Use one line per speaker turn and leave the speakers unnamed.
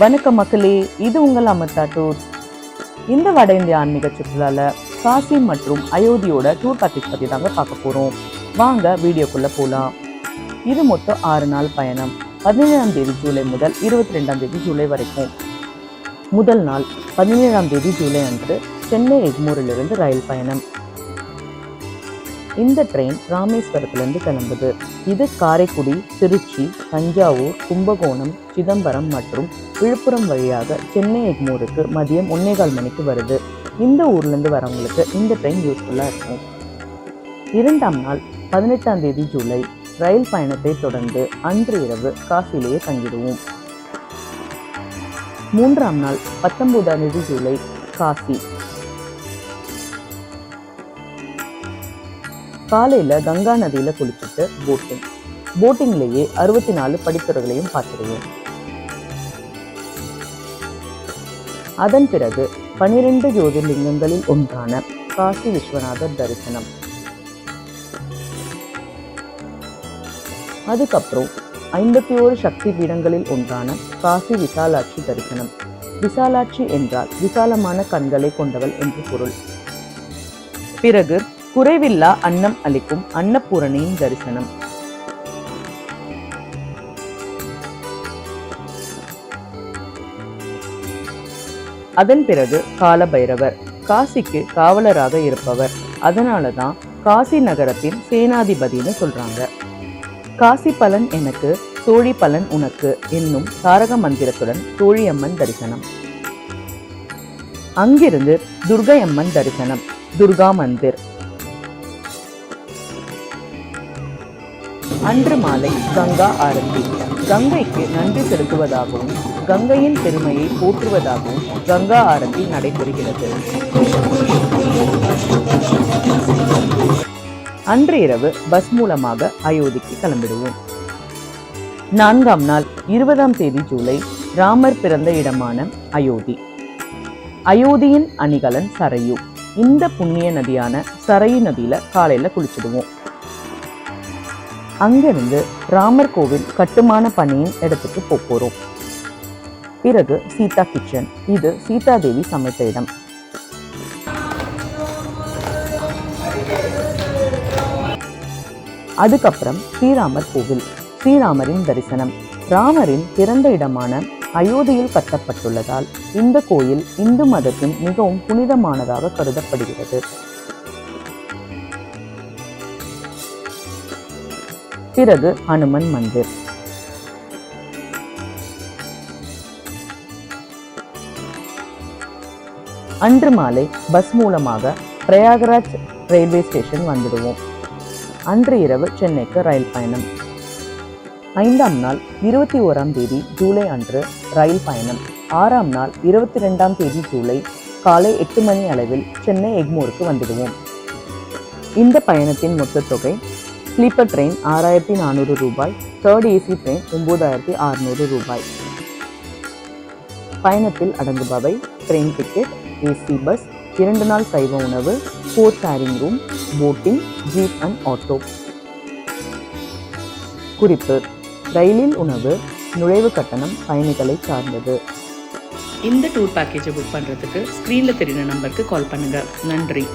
வணக்கம் மக்களே இது உங்கள் அமிர்தா டூர் இந்த வட இந்திய ஆன்மீக சுற்றுலால காசி மற்றும் அயோத்தியோட டூர் பேக்கேஜ் பற்றி தாங்க பார்க்க போகிறோம் வாங்க வீடியோக்குள்ளே போகலாம் இது மொத்தம் ஆறு நாள் பயணம். பதினேழாம் தேதி ஜூலை முதல் இருபத்தி ரெண்டாம் தேதி ஜூலை வரைக்கும். முதல் நாள் பதினேழாம் தேதி ஜூலை அன்று சென்னை எக்மூரிலிருந்து ரயில் பயணம். இந்த ட்ரெயின் ராமேஸ்வரத்திலிருந்து கிளம்புது. இது காரைக்குடி திருச்சி தஞ்சாவூர் கும்பகோணம் சிதம்பரம் மற்றும் விழுப்புரம் வழியாக சென்னை எக்மூருக்கு மதியம் ஒன்னேகால் மணிக்கு வருது. இந்த ஊர்லேருந்து வரவங்களுக்கு இந்த ட்ரெயின் யூஸ்ஃபுல்லாக இருக்கும். இரண்டாம் நாள் பதினெட்டாம் தேதி ஜூலை ரயில் பயணத்தை தொடர்ந்து அன்று இரவு காசிலேயே தங்கிடுவோம். மூன்றாம் நாள் பத்தொன்பதாம் தேதி ஜூலை காசி. காலையில் கங்கா நதியில் குளிச்சுட்டு போட்டிங் போட்டிங்லேயே அறுபத்தி நாலு படித்துறைகளையும் பார்த்துருவேன் அதன் பிறகு பனிரெண்டு ஜோதிர்லிங்கங்களில் ஒன்றான காசி விஸ்வநாதர் தரிசனம். அதுக்கப்புறம் ஐம்பத்தி ஓரு சக்தி பீடங்களில் ஒன்றான காசி விசாலாட்சி தரிசனம். விசாலாட்சி என்றால் விசாலமான கண்களை கொண்டவள் என்று பொருள். பிறகு குறைவில்லா அன்னம் அளிக்கும் அன்னபூரணியின் தரிசனம். அதன் பிறகு காலபைரவர் காசிக்கு காவலராக இருப்பவர். அதனால தான் காசி நகரத்தின் சேனாதிபதினு சொல்றாங்க. காசி பலன் எனக்கு சோழி பலன் உனக்கு என்னும் தாரக மந்திரத்துடன் சோழியம்மன் தரிசனம். அங்கிருந்து துர்கையம்மன் தரிசனம் துர்கா மந்திர். அன்று மாலை கங்கா ஆரத்தி. கங்கைக்கு நன்றி செலுத்துவதாகவும் கங்கையின் பெருமையை போற்றுவதாகவும் கங்கா ஆரத்தி நடைபெறுகிறது. அன்று இரவு பஸ் மூலமாக அயோத்திக்கு கிளம்பிடுவோம். நான்காம் நாள் இருபதாம் தேதி ஜூலை ராமர் பிறந்த இடமான அயோத்தி. அயோத்தியின் அணிகலன் சரையு இந்த புண்ணிய நதியான சரையு நதியில காலையில குளிச்சிடுவோம். அங்கிருந்து ராமர் கோவில் கட்டுமான பணியின் இடத்துக்கு போகிறோம் போறோம். பிறகு சீதா கிச்சன். இது சீதாதேவி சமைத்த இடம். அதுக்கப்புறம் ஸ்ரீராமர் கோவில். ஸ்ரீராமரின் தரிசனம். ராமரின் பிறந்த இடமான அயோத்தியில் கட்டப்பட்டுள்ளதால் இந்த கோயில் இந்து மதத்தின் மிகவும் புனிதமானதாக கருதப்படுகிறது. பிறகு ஹனுமன் மந்திர். அன்று மாலை பஸ் மூலமாக பிரயாகராஜ் ரயில்வே ஸ்டேஷன் வந்துடுவோம். அன்று இரவு சென்னைக்கு ரயில் பயணம். ஐந்தாம் நாள் இருபத்தி ஓராம் தேதி ஜூலை அன்று ரயில் பயணம். ஆறாம் நாள் இருபத்தி ரெண்டாம் தேதி ஜூலை காலை எட்டு மணி அளவில் சென்னை எக்மோருக்கு வந்துடுவோம். இந்த பயணத்தின் மொத்த தொகை ஸ்லீப்பர் ட்ரெயின் ஆறாயிரத்தி நானூறு ரூபாய். தேர்ட் ஏசி ட்ரெயின் ஒன்பதாயிரத்தி அறுநூறு ரூபாய். பயணத்தில் அடங்குபவை ட்ரெயின் டிக்கெட் ஏசி பஸ் இரண்டு நாள் சைவ உணவு four sharing room boating jeep and auto குறிப்பு ரயிலில் உணவு நுழைவு கட்டணம் பயணிகளை சார்ந்தது.
இந்த டூர் பேக்கேஜை புக் பண்ணுறதுக்கு ஸ்க்ரீனில் தெரியுற நம்பருக்கு கால் பண்ணுங்கள் நன்றி.